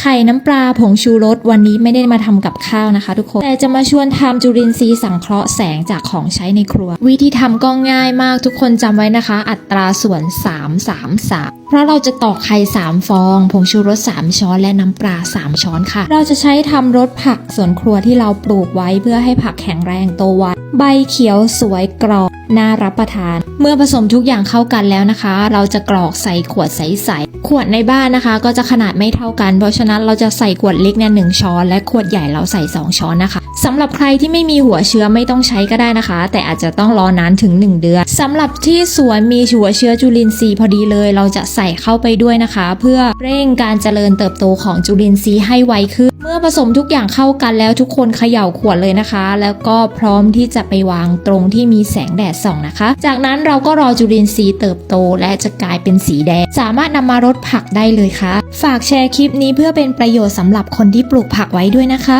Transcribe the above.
ไข่น้ำปลาผงชูรสวันนี้ไม่ได้มาทำกับข้าวนะคะ ทุกคน แต่จะมาชวนทำจุลินทรีย์สังเคราะห์แสงจากของใช้ในครัว วิธีทำก็ง่ายมากทุกคนจำไว้นะคะ อัตราส่วน 3 3 3 เพราะเราจะตอกไข่ 3 ฟอง ผงชูรส 3 ช้อน และน้ำปลา 3 ช้อนค่ะ เราจะใช้ทำรสผักสวนครัวที่เราปลูกไว้เพื่อให้ผักแข็งแรงโตไวใบเขียวสวยกรอบน่ารับประทาน เมื่อผสมทุกอย่างเข้ากันแล้วนะคะ เราจะกรอกใส่ขวดใส ขวดในบ้านนะคะ ก็จะขนาดไม่เท่ากัน เพราะฉะนั้นเราจะใส่ขวดเล็กเนี่ยหนึ่งช้อน และขวดใหญ่เราใส่ 2 ช้อนนะคะสำหรับใครที่ไม่มีหัวเชื้อไม่ต้องใช้ก็ได้นะคะ แต่อาจจะต้องรอนานถึง 1 เดือนสำหรับที่สวนมีหัวเชื้อจุลินทรีย์พอดีเลย เราจะใส่เข้าไปด้วยนะคะ เพื่อเร่งการเจริญเติบโตของจุลินทรีย์ให้ไวขึ้น อผสมทุกอย่างเข้ากันแล้วทุกคนเขย่าขวดเลยนะคะ แล้วก็พร้อมที่จะไปวางตรงที่มีแสงแดดส่องนะคะ จากนั้นเราก็รอจุลินทรีย์เติบโต และจะกลายเป็นสีแดง สามารถนำมารดผักได้เลยค่ะ ฝากแชร์คลิปนี้เพื่อเป็นประโยชน์สำหรับคนที่ปลูกผักไว้ด้วยนะคะ